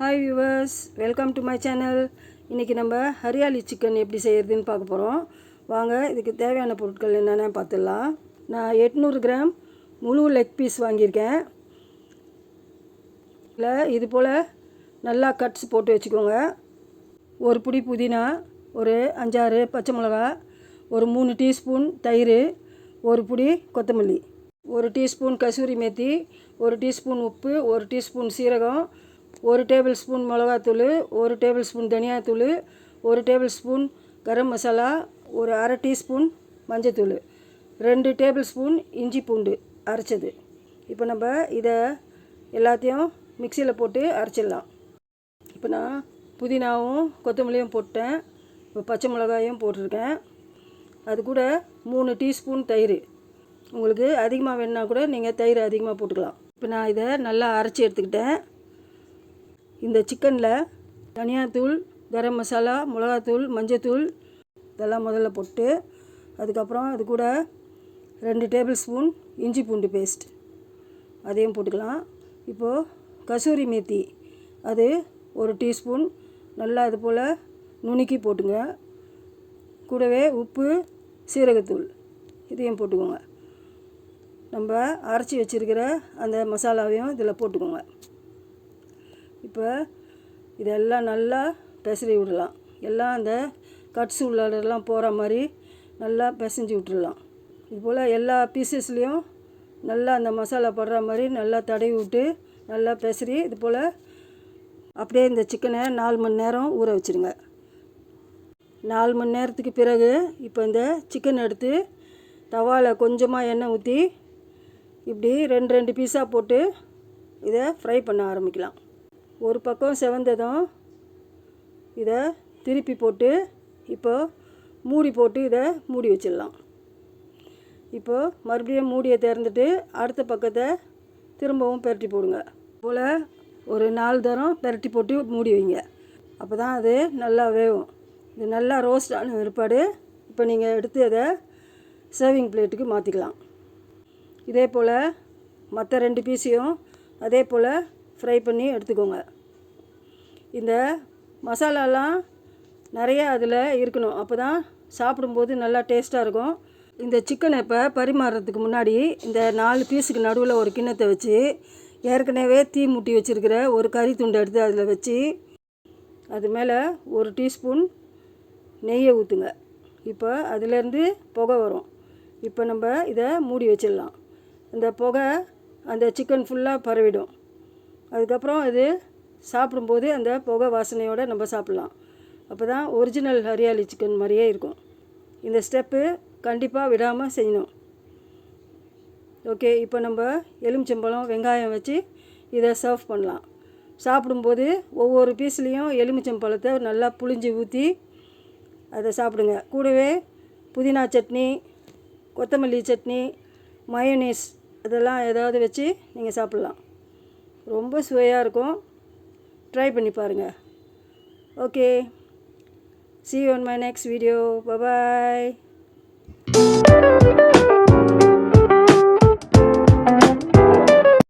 Hi viewers welcome to my channel இன்றைக்கி நம்ம hariyali chicken எப்படி செய்கிறதுன்னு பார்க்க போகிறோம் வாங்க இதுக்கு தேவையான பொருட்கள் என்னென்ன பார்த்துடலாம். நான் எட்நூறு கிராம் முழு லெக் பீஸ் வாங்கியிருக்கேன். இல்லை இது போல் நல்லா கட்ஸ் போட்டு வச்சுக்கோங்க. ஒரு பிடி புதினா ஒரு அஞ்சாறு பச்சை மிளகா ஒரு மூணு டீஸ்பூன் தயிர் ஒரு பிடி கொத்தமல்லி ஒரு டீஸ்பூன் கசூரி மேத்தி ஒரு டீஸ்பூன் உப்பு ஒரு டீஸ்பூன் சீரகம் ஒரு டேபிள் ஸ்பூன் மிளகாத்தூள் ஒரு டேபிள் ஸ்பூன் தனியாத்தூள் ஒரு டேபிள் ஸ்பூன் கரம் மசாலா ஒரு அரை டீஸ்பூன் மஞ்சத்தூள். ரெண்டு டேபிள் ஸ்பூன் இஞ்சி பூண்டு அரைச்சது. இப்போ நம்ம இதை எல்லாத்தையும் மிக்சியில் போட்டு அரைச்சிடலாம். இப்போ நான் புதினாவும் கொத்தமல்லியும் போட்டேன். இப்போ பச்சை மிளகாயும் போட்டிருக்கேன். அது கூட மூணு டீஸ்பூன் தயிர். உங்களுக்கு அதிகமாக வேணுன்னா கூட நீங்கள் தயிர் அதிகமாக போட்டுக்கலாம். இப்போ நான் இதை நல்லா அரைச்சி எடுத்துக்கிட்டேன். இந்த சிக்கனில் தனியாத்தூள் கரம் மசாலா மிளகாத்தூள் மஞ்சத்தூள் இதெல்லாம் முதல்ல போட்டு அதுக்கப்புறம் அது கூட ரெண்டு டேபிள் ஸ்பூன் இஞ்சி பூண்டு பேஸ்ட். அதையும் போட்டுக்கலாம். இப்போது கசூரி மேத்தி அது ஒரு டீஸ்பூன். நல்லா அது போல் நுணுக்கி போட்டுங்க. கூடவே உப்பு சீரகத்தூள் இதையும் போட்டுக்கோங்க. நம்ம அரைச்சி வச்சுருக்கிற அந்த மசாலாவையும் இதில் போட்டுக்கோங்க. இப்போ இதெல்லாம் நல்லா பெசரி விடலாம். எல்லாம் அந்த கட்ஸ் உள்ளாடெல்லாம் போகிற மாதிரி நல்லா பிசைஞ்சு விட்டுடலாம். இது போல் எல்லா பீசஸ்லேயும் நல்லா அந்த மசாலா படுற மாதிரி நல்லா தடவி விட்டு நல்லா பெசரி இது போல் அப்படியே இந்த சிக்கனை நாலு மணி நேரம் ஊற வச்சுருங்க. நாலு மணி நேரத்துக்கு பிறகு இப்போ இந்த சிக்கன் எடுத்து தவாவில் கொஞ்சமாக எண்ணெய் ஊற்றி இப்படி ரெண்டு ரெண்டு பீஸாக போட்டு இதை ஃப்ரை பண்ண ஆரம்பிக்கலாம். ஒரு பக்கம் செவந்ததும் இதை திருப்பி போட்டு இப்போ மூடி போட்டு இதை மூடி வச்சிடலாம். இப்போ மறுபடியும் மூடியை திறந்துட்டு அடுத்த பக்கத்தை திரும்பவும் பெரட்டி போடுங்க. போல் ஒரு நாலு தரம் பெரட்டி போட்டு மூடி வைங்க. அப்போ தான் அது நல்லா வேகும் இது நல்லா ரோஸ்ட் ஆன பிற்பாடு இப்போ நீங்கள் எடுத்து அதை சர்விங் பிளேட்டுக்கு மாற்றிக்கலாம் இதே போல் மற்ற ரெண்டு பீஸையும் அதே போல் ஃப்ரை பண்ணி எடுத்துக்கோங்க. இந்த மசாலாலாம் நிறைய அதில் இருக்கணும். அப்போ தான் சாப்பிடும்போது நல்லா டேஸ்ட்டாக இருக்கும். இந்த சிக்கனை இப்போ பரிமாறுறதுக்கு முன்னாடி இந்த நாலு பீஸுக்கு நடுவில் ஒரு கிண்ணத்தை வச்சு ஏற்கனவே தீ முட்டி வச்சுருக்கிற ஒரு கறி துண்டை எடுத்து அதில் வச்சு அது மேலே ஒரு டீஸ்பூன் நெய்யை ஊற்றுங்க இப்போ அதுலேருந்து புகை வரும். இப்போ நம்ம இதை மூடி வச்சிடலாம். இந்த புகை அந்த சிக்கன் ஃபுல்லாக பரவிடும். அதுக்கப்புறம் இது சாப்பிடும்போது அந்த புகை வாசனையோடு நம்ம சாப்பிட்லாம். அப்போ தான் ஒரிஜினல் ஹரியாலி சிக்கன் மாதிரியே இருக்கும். இந்த ஸ்டெப்பு கண்டிப்பாக விடாமல் செய்யணும். ஓகே இப்போ நம்ம எலுமிச்சம்பழம் வெங்காயம் வச்சு இதை சர்வ் பண்ணலாம். சாப்பிடும்போது ஒவ்வொரு பீஸ்லேயும் எலுமிச்சம்பழத்தை நல்லா புளிஞ்சு ஊற்றி அதை சாப்பிடுங்க. கூடவே புதினா சட்னி கொத்தமல்லி சட்னி மயோனீஸ் இதெல்லாம் ஏதாவது வச்சு நீங்கள் சாப்பிட்லாம். ரொம்ப சுவையாக இருக்கும். ட்ரை பண்ணி பாருங்கள் okay see on my next video bye bye